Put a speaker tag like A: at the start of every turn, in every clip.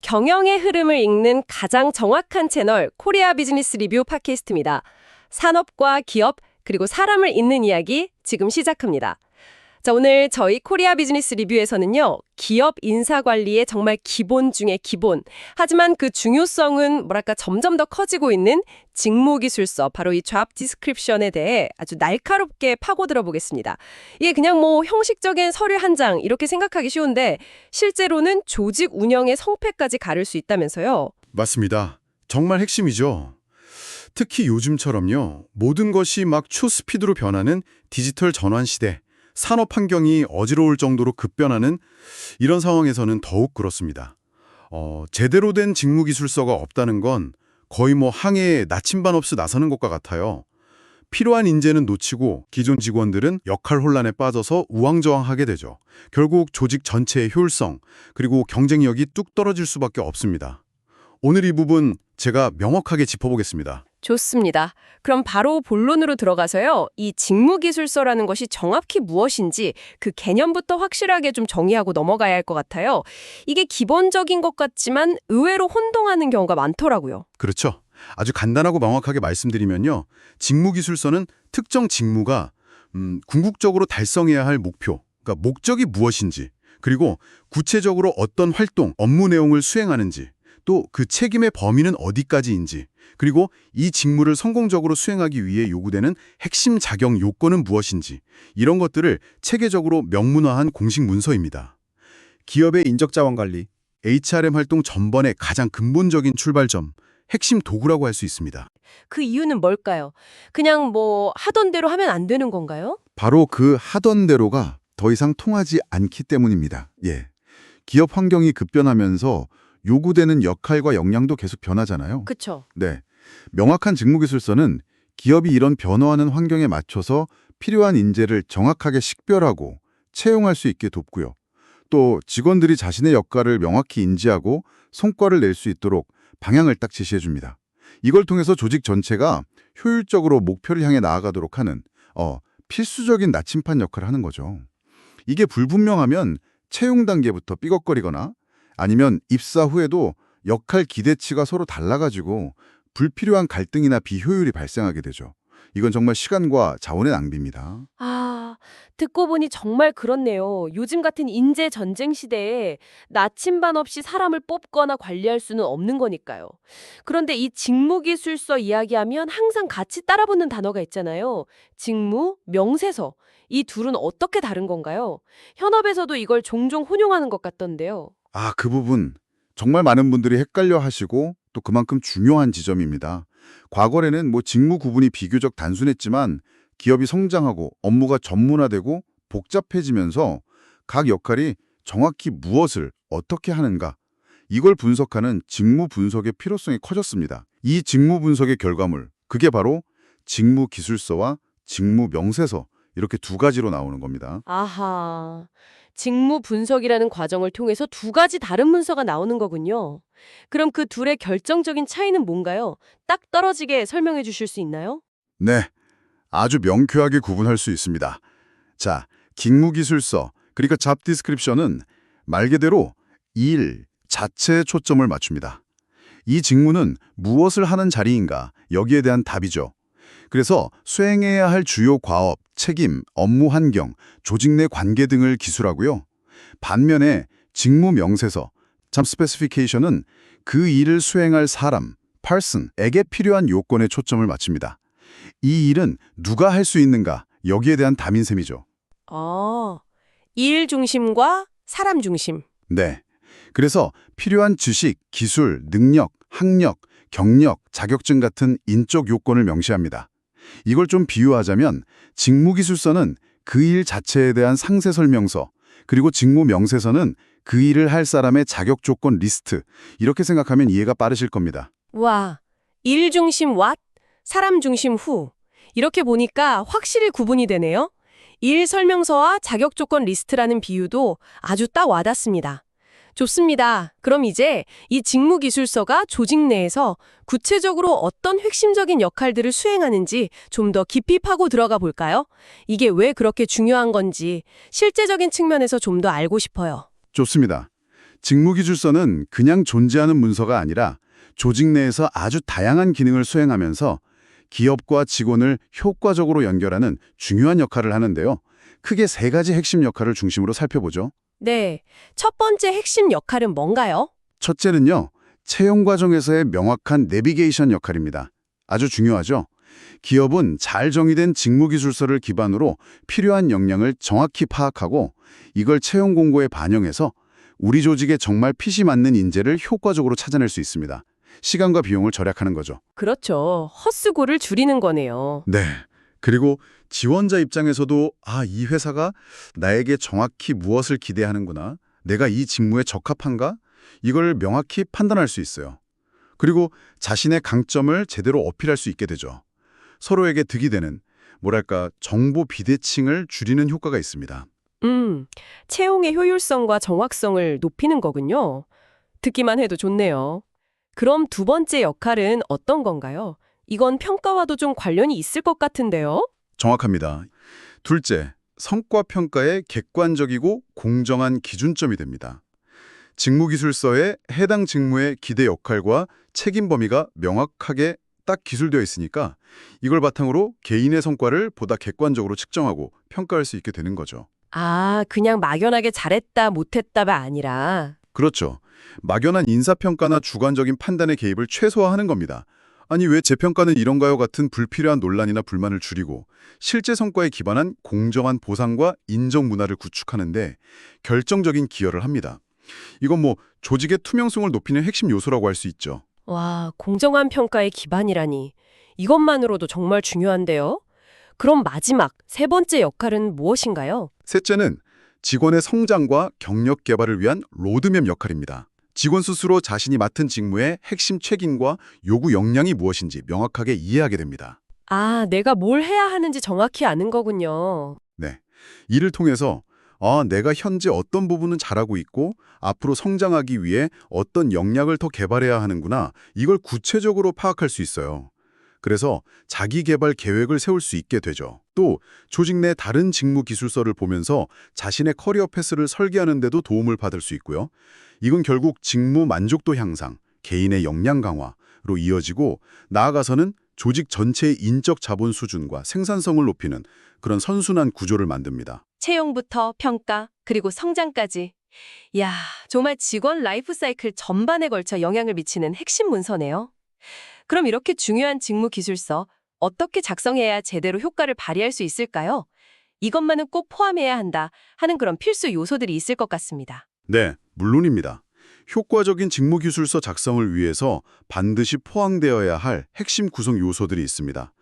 A: 경영의 흐름을 읽는 가장 정확한 채널 코리아 비즈니스 리뷰 팟캐스트입니다. 산업과 기업 그리고 사람을 잇는 이야기 지금 시작합니다. 자, 오늘 저희 코리아 비즈니스 리뷰에서는요. 기업 인사 관리의 정말 기본 중에 기본. 하지만 그 중요성은 뭐랄까 점점 더 커지고 있는 직무 기술서 바로 이 잡 디스크립션에 대해 아주 날카롭게 파고들어 보겠습니다. 이게 그냥 뭐 형식적인 서류 한 장 이렇게 생각하기 쉬운데 실제로는 조직 운영의 성패까지 가를 수 있다면서요.
B: 맞습니다. 정말 핵심이죠. 특히 요즘처럼요. 모든 것이 막 초스피드로 변하는 디지털 전환 시대, 산업 환경이 어지러울 정도로 급변하는 이런 상황에서는 더욱 그렇습니다. 어, 제대로 된 직무 기술서가 없다는 건 거의 뭐 항해에 나침반 없이 나서는 것과 같아요. 필요한 인재는 놓치고 기존 직원들은 역할 혼란에 빠져서 우왕좌왕하게 되죠. 결국 조직 전체의 효율성 그리고 경쟁력이 뚝 떨어질 수밖에 없습니다. 오늘 이 부분 제가 명확하게 짚어보겠습니다.
A: 좋습니다. 그럼 바로 본론으로 들어가서요. 이 직무기술서라는 것이 정확히 무엇인지 그 개념부터 확실하게 좀 정의하고 넘어가야 할 것 같아요. 이게 기본적인 것 같지만 의외로 혼동하는 경우가 많더라고요.
B: 그렇죠. 아주 간단하고 명확하게 말씀드리면요. 직무기술서는 특정 직무가 음, 궁극적으로 달성해야 할 목표, 그러니까 목적이 무엇인지, 그리고 구체적으로 어떤 활동, 업무 내용을 수행하는지, 또 그 책임의 범위는 어디까지인지, 그리고 이 직무를 성공적으로 수행하기 위해 요구되는 핵심 자격 요건은 무엇인지 이런 것들을 체계적으로 명문화한 공식 문서입니다. 기업의 인적자원 관리, HRM 활동 전반의 가장 근본적인 출발점, 핵심 도구라고 할 수 있습니다.
A: 그 이유는 뭘까요? 그냥 뭐 하던 대로 하면 안 되는 건가요?
C: 바로 그 하던 대로가 더 이상 통하지 않기 때문입니다. 예. 기업 환경이 급변하면서 요구되는 역할과 역량도 계속 변하잖아요.
A: 그쵸.
C: 네. 명확한 직무기술서는 기업이 이런 변화하는 환경에 맞춰서 필요한 인재를 정확하게 식별하고 채용할 수 있게 돕고요. 또 직원들이 자신의 역할을 명확히 인지하고 성과를 낼 수 있도록 방향을 딱 제시해 줍니다. 이걸 통해서 조직 전체가 효율적으로 목표를 향해 나아가도록 하는 어, 필수적인 나침판 역할을 하는 거죠. 이게 불분명하면 채용 단계부터 삐걱거리거나 아니면 입사 후에도 역할 기대치가 서로 달라가지고 불필요한 갈등이나 비효율이 발생하게 되죠. 이건 정말 시간과 자원의 낭비입니다.
A: 아, 듣고 보니 정말 그렇네요. 요즘 같은 인재 전쟁 시대에 나침반 없이 사람을 뽑거나 관리할 수는 없는 거니까요. 그런데 이 직무기술서 이야기하면 항상 같이 따라붙는 단어가 있잖아요. 직무, 명세서. 이 둘은 어떻게 다른 건가요? 현업에서도 이걸 종종 혼용하는 것 같던데요.
C: 아, 그 부분 정말 많은 분들이 헷갈려 하시고 또 그만큼 중요한 지점입니다. 과거에는 뭐 직무 구분이 비교적 단순했지만 기업이 성장하고 업무가 전문화되고 복잡해지면서 각 역할이 정확히 무엇을 어떻게 하는가 이걸 분석하는 직무 분석의 필요성이 커졌습니다. 이 직무 분석의 결과물, 그게 바로 직무 기술서와 직무 명세서 이렇게 두 가지로 나오는 겁니다.
A: 아하. 직무 분석이라는 과정을 통해서 두 가지 다른 문서가 나오는 거군요. 그럼 그 둘의 결정적인 차이는 뭔가요? 딱 떨어지게 설명해 주실 수 있나요?
C: 네, 아주 명쾌하게 구분할 수 있습니다. 자, 직무기술서, 그러니까 잡 디스크립션은 말 그대로 일 자체에 초점을 맞춥니다. 이 직무는 무엇을 하는 자리인가, 여기에 대한 답이죠. 그래서 수행해야 할 주요 과업, 책임, 업무 환경, 조직 내 관계 등을 기술하고요. 반면에 직무 명세서, 잡 스페시피케이션은 그 일을 수행할 사람, person에게 필요한 요건에 초점을 맞춥니다. 이 일은 누가 할 수 있는가, 여기에 대한 담인셈이죠.
A: 아, 일 중심과 사람 중심.
C: 네. 그래서 필요한 지식, 기술, 능력, 학력, 경력, 자격증 같은 인적 요건을 명시합니다. 이걸 좀 비유하자면 직무기술서는 그 일 자체에 대한 상세 설명서, 그리고 직무 명세서는 그 일을 할 사람의 자격 조건 리스트, 이렇게 생각하면 이해가 빠르실 겁니다.
A: 와, 일 중심 what, 사람 중심 who. 이렇게 보니까 확실히 구분이 되네요. 일 설명서와 자격 조건 리스트라는 비유도 아주 딱 와닿습니다. 좋습니다. 그럼 이제 이 직무 기술서가 조직 내에서 구체적으로 어떤 핵심적인 역할들을 수행하는지 좀 더 깊이 파고 들어가 볼까요? 이게 왜 그렇게 중요한 건지 실제적인 측면에서 좀 더 알고 싶어요.
C: 좋습니다. 직무기술서는 그냥 존재하는 문서가 아니라 조직 내에서 아주 다양한 기능을 수행하면서 기업과 직원을 효과적으로 연결하는 중요한 역할을 하는데요. 크게 세 가지 핵심 역할을 중심으로 살펴보죠.
A: 네. 첫 번째 핵심 역할은 뭔가요?
C: 첫째는요, 채용 과정에서의 명확한 내비게이션 역할입니다. 아주 중요하죠. 기업은 잘 정의된 직무기술서를 기반으로 필요한 역량을 정확히 파악하고 이걸 채용 공고에 반영해서 우리 조직에 정말 핏이 맞는 인재를 효과적으로 찾아낼 수 있습니다. 시간과 비용을 절약하는 거죠.
A: 그렇죠. 헛수고를 줄이는 거네요.
C: 네. 그리고 지원자 입장에서도 아, 이 회사가 나에게 정확히 무엇을 기대하는구나. 내가 이 직무에 적합한가? 이걸 명확히 판단할 수 있어요. 그리고 자신의 강점을 제대로 어필할 수 있게 되죠. 서로에게 득이 되는 뭐랄까 정보 비대칭을 줄이는 효과가 있습니다.
A: 음, 채용의 효율성과 정확성을 높이는 거군요. 듣기만 해도 좋네요. 그럼 두 번째 역할은 어떤 건가요? 이건 평가와도 좀 관련이 있을 것 같은데요?
C: 정확합니다. 둘째, 성과 평가의 객관적이고 공정한 기준점이 됩니다. 직무기술서에 해당 직무의 기대 역할과 책임 범위가 명확하게 딱 기술되어 있으니까 이걸 바탕으로 개인의 성과를 보다 객관적으로 측정하고 평가할 수 있게 되는 거죠.
A: 아, 그냥 막연하게 잘했다, 못했다가 아니라.
C: 그렇죠. 막연한 인사평가나 주관적인 판단의 개입을 최소화하는 겁니다. 아니 왜제 평가는 이런가요 같은 불필요한 논란이나 불만을 줄이고 실제 성과에 기반한 공정한 보상과 인정 문화를 구축하는데 결정적인 기여를 합니다. 이건 뭐 조직의 투명성을 높이는 핵심 요소라고 할 수 있죠.
A: 와, 공정한 평가의 기반이라니. 이것만으로도 정말 중요한데요? 그럼 마지막, 세 번째 역할은 무엇인가요?
C: 셋째는 직원의 성장과 경력 개발을 위한 로드맵 역할입니다. 직원 스스로 자신이 맡은 직무의 핵심 책임과 요구 역량이 무엇인지 명확하게 이해하게 됩니다.
A: 아, 내가 뭘 해야 하는지 정확히 아는 거군요.
C: 네. 이를 통해서 아, 내가 현재 어떤 부분은 잘하고 있고 앞으로 성장하기 위해 어떤 역량을 더 개발해야 하는구나. 이걸 구체적으로 파악할 수 있어요. 그래서 자기 개발 계획을 세울 수 있게 되죠. 또 조직 내 다른 직무 기술서를 보면서 자신의 커리어 패스를 설계하는 데도 도움을 받을 수 있고요. 이건 결국 직무 만족도 향상, 개인의 역량 강화로 이어지고 나아가서는 조직 전체의 인적 자본 수준과 생산성을 높이는 그런 선순환 구조를 만듭니다.
A: 채용부터 평가, 그리고 성장까지. 야, 정말 직원 라이프 사이클 전반에 걸쳐 영향을 미치는 핵심 문서네요. 그럼 이렇게 중요한 직무 기술서 어떻게 작성해야 제대로 효과를 발휘할 수 있을까요? 이것만은 꼭 포함해야 한다 하는 그런 필수 요소들이 있을 것 같습니다.
C: 네, 물론입니다. 효과적인 직무기술서 작성을 위해서 반드시 포함되어야 할 핵심 구성 요소들이 있습니다.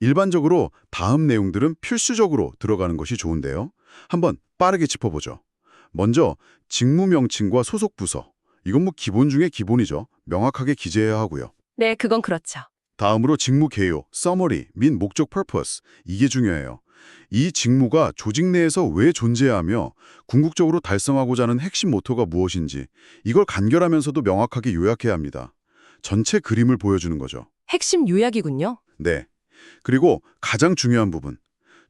C: 일반적으로 다음 내용들은 필수적으로 들어가는 것이 좋은데요. 한번 빠르게 짚어보죠. 먼저 직무 명칭과 소속 부서. 이건 뭐 기본 중에 기본이죠. 명확하게 기재해야 하고요.
A: 네, 그건 그렇죠.
C: 다음으로 직무 개요, 서머리, 민 목적 퍼포스. 이게 중요해요. 이 직무가 조직 내에서 왜 존재하며 궁극적으로 달성하고자 하는 핵심 모토가 무엇인지 이걸 간결하면서도 명확하게 요약해야 합니다. 전체 그림을 보여주는 거죠.
A: 핵심 요약이군요.
C: 네. 그리고 가장 중요한 부분.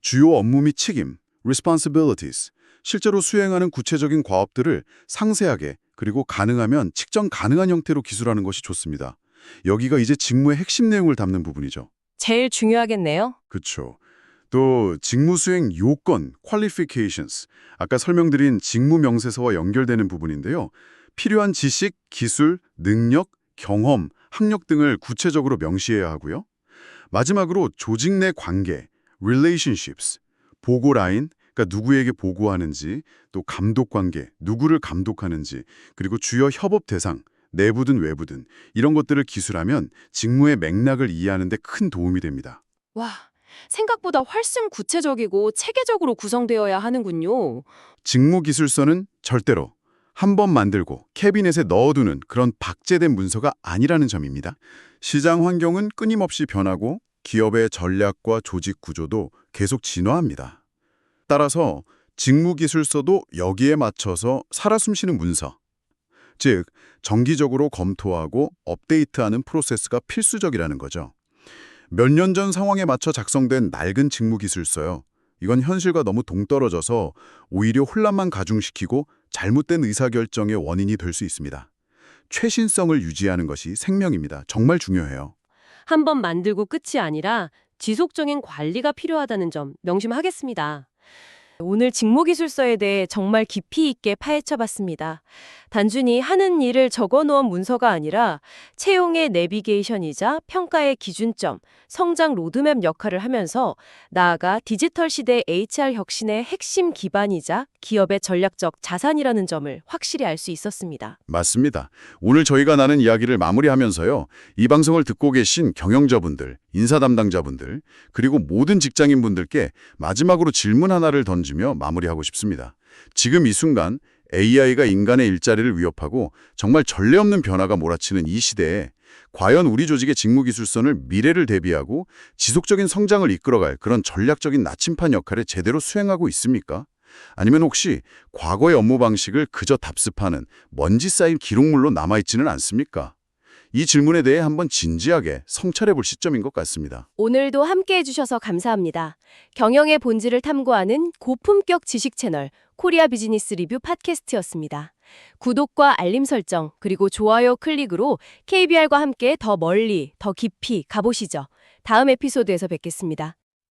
C: 주요 업무 및 책임, responsibilities. 실제로 수행하는 구체적인 과업들을 상세하게 그리고 가능하면 측정 가능한 형태로 기술하는 것이 좋습니다. 여기가 이제 직무의 핵심 내용을 담는 부분이죠.
A: 제일 중요하겠네요.
C: 그렇죠. 또 직무 수행 요건, qualifications. 아까 설명드린 직무 명세서와 연결되는 부분인데요. 필요한 지식, 기술, 능력, 경험, 학력 등을 구체적으로 명시해야 하고요. 마지막으로 조직 내 관계, relationships, 보고 라인, 그러니까 누구에게 보고하는지, 또 감독 관계, 누구를 감독하는지, 그리고 주요 협업 대상, 내부든 외부든 이런 것들을 기술하면 직무의 맥락을 이해하는 데 큰 도움이 됩니다.
A: 와, 생각보다 훨씬 구체적이고 체계적으로 구성되어야 하는군요.
C: 직무 기술서는 절대로 한 번 만들고 캐비넷에 넣어두는 그런 박제된 문서가 아니라는 점입니다. 시장 환경은 끊임없이 변하고 기업의 전략과 조직 구조도 계속 진화합니다. 따라서 직무기술서도 여기에 맞춰서 살아 숨쉬는 문서, 즉 정기적으로 검토하고 업데이트하는 프로세스가 필수적이라는 거죠. 몇 년 전 상황에 맞춰 작성된 낡은 직무 기술서요. 이건 현실과 너무 동떨어져서 오히려 혼란만 가중시키고 잘못된 의사결정의 원인이 될 수 있습니다. 최신성을 유지하는 것이 생명입니다. 정말 중요해요.
A: 한 번 만들고 끝이 아니라 지속적인 관리가 필요하다는 점 명심하겠습니다. 오늘 직무기술서에 대해 정말 깊이 있게 파헤쳐봤습니다. 단순히 하는 일을 적어놓은 문서가 아니라 채용의 내비게이션이자 평가의 기준점, 성장 로드맵 역할을 하면서 나아가 디지털 시대 HR 혁신의 핵심 기반이자 기업의 전략적 자산이라는 점을 확실히 알 수 있었습니다.
C: 맞습니다. 오늘 저희가 나눈 이야기를 마무리하면서요. 이 방송을 듣고 계신 경영자분들, 인사 담당자분들, 그리고 모든 직장인분들께 마지막으로 질문 하나를 던지며 마무리하고 싶습니다. 지금 이 순간 AI가 인간의 일자리를 위협하고 정말 전례 없는 변화가 몰아치는 이 시대에 과연 우리 조직의 직무기술선을 미래를 대비하고 지속적인 성장을 이끌어갈 그런 전략적인 나침판 역할을 제대로 수행하고 있습니까? 아니면 혹시 과거의 업무 방식을 그저 답습하는 먼지 쌓인 기록물로 남아있지는 않습니까? 이 질문에 대해 한번 진지하게 성찰해 볼 시점인 것 같습니다.
A: 오늘도 함께 해주셔서 감사합니다. 경영의 본질을 탐구하는 고품격 지식 채널 코리아 비즈니스 리뷰 팟캐스트였습니다. 구독과 알림 설정 그리고 좋아요 클릭으로 KBR과 함께 더 멀리, 더 깊이 가보시죠. 다음 에피소드에서 뵙겠습니다.